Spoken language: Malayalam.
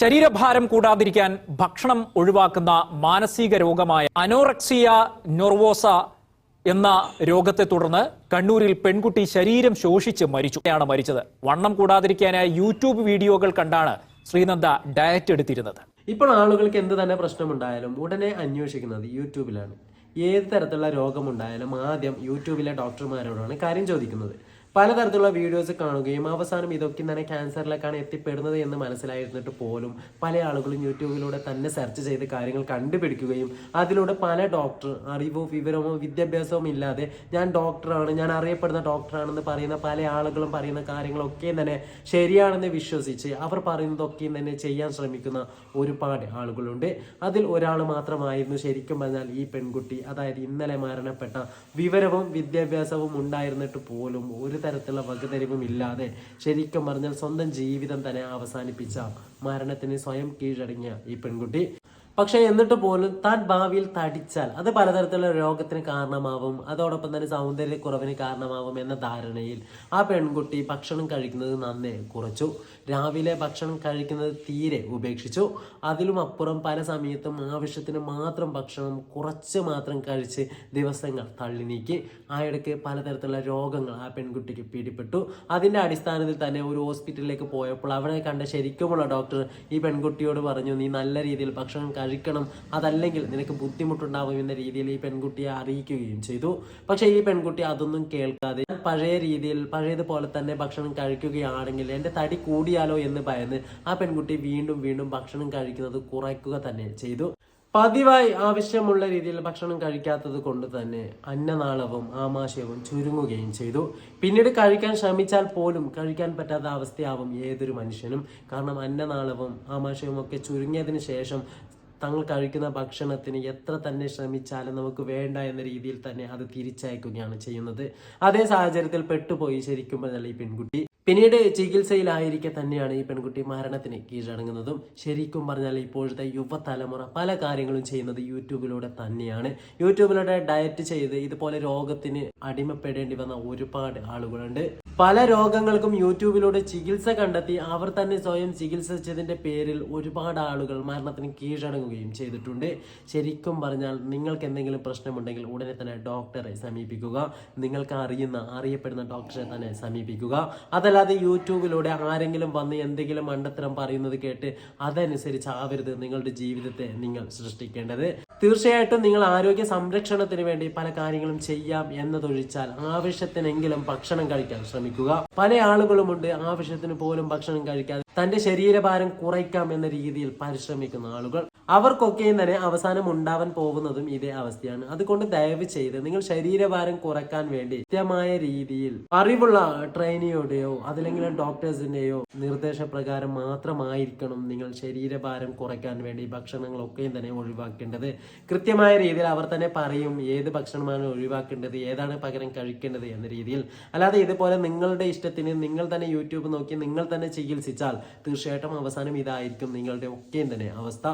ശരീരഭാരം കൂടാതിരിക്കാൻ ഭക്ഷണം ഒഴിവാക്കുന്ന മാനസിക രോഗമായ അനോറക്സിയ നൊർവോസ എന്ന രോഗത്തെ തുടർന്ന് കണ്ണൂരിൽ പെൺകുട്ടി ശരീരം ശോഷിച്ച് മരിച്ചുയാണ് മരിച്ചത്. വണ്ണം കൂടാതിരിക്കാനായി യൂട്യൂബ് വീഡിയോകൾ കണ്ടാണ് ശ്രീനന്ദ ഡയറ്റ് എടുത്തിരുന്നത്. ഇപ്പോൾ ആളുകൾക്ക് എന്ത് തന്നെ പ്രശ്നമുണ്ടായാലും ഉടനെ അന്വേഷിക്കുന്നത് യൂട്യൂബിലാണ്. ഏത് തരത്തിലുള്ള രോഗമുണ്ടായാലും ആദ്യം യൂട്യൂബിലെ ഡോക്ടർമാരോടാണ് കാര്യം ചോദിക്കുന്നത്. പലതരത്തിലുള്ള വീഡിയോസ് കാണുകയും അവസാനം ഇതൊക്കെ തന്നെ ക്യാൻസറിലേക്കാണ് എത്തിപ്പെടുന്നത് എന്ന് മനസ്സിലായിരുന്നിട്ട് പോലും പല ആളുകളും യൂട്യൂബിലൂടെ തന്നെ സെർച്ച് ചെയ്ത് കാര്യങ്ങൾ കണ്ടുപിടിക്കുകയും അതിലൂടെ പല ഡോക്ടർ അറിവോ വിവരമോ വിദ്യാഭ്യാസവും ഇല്ലാതെ ഞാൻ ഡോക്ടറാണ് ഞാൻ അറിയപ്പെടുന്ന ഡോക്ടറാണെന്ന് പറയുന്ന പല ആളുകളും പറയുന്ന കാര്യങ്ങളൊക്കെ തന്നെ ശരിയാണെന്ന് വിശ്വസിച്ച് അവർ പറയുന്നതൊക്കെയും തന്നെ ചെയ്യാൻ ശ്രമിക്കുന്ന ഒരുപാട് ആളുകളുണ്ട്. അതിൽ ഒരാൾ മാത്രമായിരുന്നു ശരിക്കും പറഞ്ഞാൽ ഈ പെൺകുട്ടി. അതായത് ഇന്നലെ മരണപ്പെട്ട വിവരവും വിദ്യാഭ്യാസവും ഉണ്ടായിരുന്നിട്ട് പോലും ഒരു തരത്തിലുള്ള വകതിരിവും ഇല്ലാതെ ശരിക്കും പറഞ്ഞാൽ സ്വന്തം ജീവിതം തന്നെ അവസാനിപ്പിച്ച മരണത്തിന് സ്വയം കീഴടങ്ങിയ ഈ പെൺകുട്ടി. പക്ഷെ എന്നിട്ട് പോലും താൻ ഭാവിയിൽ തടിച്ചാൽ അത് പലതരത്തിലുള്ള രോഗത്തിന് കാരണമാവും. അതോടൊപ്പം തന്നെ സൗന്ദര്യക്കുറവിന് കാരണമാവും എന്ന ധാരണയിൽ ആ പെൺകുട്ടി ഭക്ഷണം കഴിക്കുന്നത് നന്നേ കുറച്ചു. രാവിലെ ഭക്ഷണം കഴിക്കുന്നത് തീരെ ഉപേക്ഷിച്ചു. അതിലും അപ്പുറം പല സമയത്തും ആവശ്യത്തിന് മാത്രം ഭക്ഷണം കുറച്ച് മാത്രം കഴിച്ച് ദിവസങ്ങൾ തള്ളി നീക്കി. ആ ഇടയ്ക്ക് പലതരത്തിലുള്ള രോഗങ്ങൾ ആ പെൺകുട്ടിക്ക് പിടിപെട്ടു. അതിന്റെ അടിസ്ഥാനത്തിൽ തന്നെ ഒരു ഹോസ്പിറ്റലിലേക്ക് പോയപ്പോൾ അവിടെ കണ്ട ശരിക്കുമുള്ള ഡോക്ടർ ഈ പെൺകുട്ടിയോട് പറഞ്ഞു നീ നല്ല രീതിയിൽ ഭക്ഷണം കഴിക്കണം അതല്ലെങ്കിൽ നിനക്ക് ബുദ്ധിമുട്ടുണ്ടാവും എന്ന രീതിയിൽ ഈ പെൺകുട്ടിയെ അറിയിക്കുകയും ചെയ്തു. പക്ഷേ ഈ പെൺകുട്ടി അതൊന്നും കേൾക്കാതെ പഴയ രീതിയിൽ പഴയതുപോലെ തന്നെ ഭക്ഷണം കഴിക്കുകയാണെങ്കിൽ എന്റെ തടി കൂടിയാലോ എന്ന് ഭയന്ന് ആ പെൺകുട്ടി വീണ്ടും വീണ്ടും ഭക്ഷണം കഴിക്കുന്നത് കുറയ്ക്കുക തന്നെ ചെയ്തു. പതിവായി ആവശ്യമുള്ള രീതിയിൽ ഭക്ഷണം കഴിക്കാത്തത് കൊണ്ട് തന്നെ അന്നനാളവും ആമാശയവും ചുരുങ്ങുകയും ചെയ്തു. പിന്നീട് കഴിക്കാൻ ശ്രമിച്ചാൽ പോലും കഴിക്കാൻ പറ്റാത്ത അവസ്ഥയാവും ഏതൊരു മനുഷ്യനും. കാരണം അന്നനാളവും ആമാശയവും ഒക്കെ ചുരുങ്ങിയതിന് ശേഷം തങ്ങൾ കഴിക്കുന്ന ഭക്ഷണത്തിന് എത്ര തന്നെ ശ്രമിച്ചാലും നമുക്ക് വേണ്ട എന്ന രീതിയിൽ തന്നെ അത് തിരിച്ചയക്കുകയാണ് ചെയ്യുന്നത്. അതേ സാഹചര്യത്തിൽ പെട്ടുപോയി ശരിക്കും പറഞ്ഞാൽ ഈ പെൺകുട്ടി. പിന്നീട് ചികിത്സയിലായിരിക്കെ തന്നെയാണ് ഈ പെൺകുട്ടി മരണത്തിന് കീഴടങ്ങുന്നതും. ശരിക്കും പറഞ്ഞാൽ ഇപ്പോഴത്തെ യുവതലമുറ പല കാര്യങ്ങളും ചെയ്യുന്നത് യൂട്യൂബിലൂടെ തന്നെയാണ്. യൂട്യൂബിലൂടെ ഡയറ്റ് ചെയ്ത് ഇതുപോലെ രോഗത്തിന് അടിമപ്പെടേണ്ടി വന്ന ഒരുപാട് ആളുകളുണ്ട്. പല രോഗങ്ങൾക്കും യൂട്യൂബിലൂടെ ചികിത്സ കണ്ടെത്തി അവർ തന്നെ സ്വയം ചികിത്സിച്ചതിന്റെ പേരിൽ ഒരുപാട് ആളുകൾ മരണത്തിന് കീഴടങ്ങുകയും ചെയ്തിട്ടുണ്ട്. ശരിക്കും പറഞ്ഞാൽ നിങ്ങൾക്ക് എന്തെങ്കിലും പ്രശ്നമുണ്ടെങ്കിൽ ഉടനെ തന്നെ ഡോക്ടറെ സമീപിക്കുക. നിങ്ങൾക്ക് അറിയുന്ന അറിയപ്പെടുന്ന ഡോക്ടറെ തന്നെ സമീപിക്കുക. അതല്ലാതെ യൂട്യൂബിലൂടെ ആരെങ്കിലും വന്ന് എന്തെങ്കിലും മണ്ടത്തരം പറയുന്നത് കേട്ട് അതനുസരിച്ച് ആവരുത് നിങ്ങളുടെ ജീവിതത്തെ നിങ്ങൾ സൃഷ്ടിക്കേണ്ടത്. തീർച്ചയായിട്ടും നിങ്ങൾ ആരോഗ്യ സംരക്ഷണത്തിന് വേണ്ടി പല കാര്യങ്ങളും ചെയ്യാം എന്നതൊഴിച്ചാൽ ആവശ്യത്തിനെങ്കിലും ഭക്ഷണം കഴിക്കാൻ ശ്രമിക്കുക. പല ആളുകളുമുണ്ട് ആവശ്യത്തിന് പോലും ഭക്ഷണം കഴിക്കാതെ തന്റെ ശരീരഭാരം കുറയ്ക്കാം എന്ന രീതിയിൽ പരിശ്രമിക്കുന്ന ആളുകൾ. അവർക്കൊക്കെയും തന്നെ അവസാനം ഉണ്ടാവാൻ പോകുന്നതും ഇതേ അവസ്ഥയാണ്. അതുകൊണ്ട് ദയവ് ചെയ്ത് നിങ്ങൾ ശരീരഭാരം കുറയ്ക്കാൻ വേണ്ടി കൃത്യമായ രീതിയിൽ അറിവുള്ള ട്രെയിനിയുടെയോ അതല്ലെങ്കിൽ ഡോക്ടേഴ്സിന്റെയോ നിർദ്ദേശപ്രകാരം മാത്രമായിരിക്കണം നിങ്ങൾ ശരീരഭാരം കുറയ്ക്കാൻ വേണ്ടി ഭക്ഷണങ്ങളൊക്കെയും തന്നെ ഒഴിവാക്കേണ്ടത്. കൃത്യമായ രീതിയിൽ അവർ തന്നെ പറയും ഏത് ഭക്ഷണമാണ് ഒഴിവാക്കേണ്ടത് ഏതാണ് പകരം കഴിക്കേണ്ടത് എന്ന രീതിയിൽ. അല്ലാതെ ഇതുപോലെ നിങ്ങളുടെ ഇഷ്ടത്തിന് നിങ്ങൾ തന്നെ യൂട്യൂബ് നോക്കി നിങ്ങൾ തന്നെ ചികിത്സിച്ചാൽ തീർച്ചയായിട്ടും അവസാനം ഇതായിരിക്കും നിങ്ങളുടെ ഒക്കെയും തന്നെ അവസ്ഥ.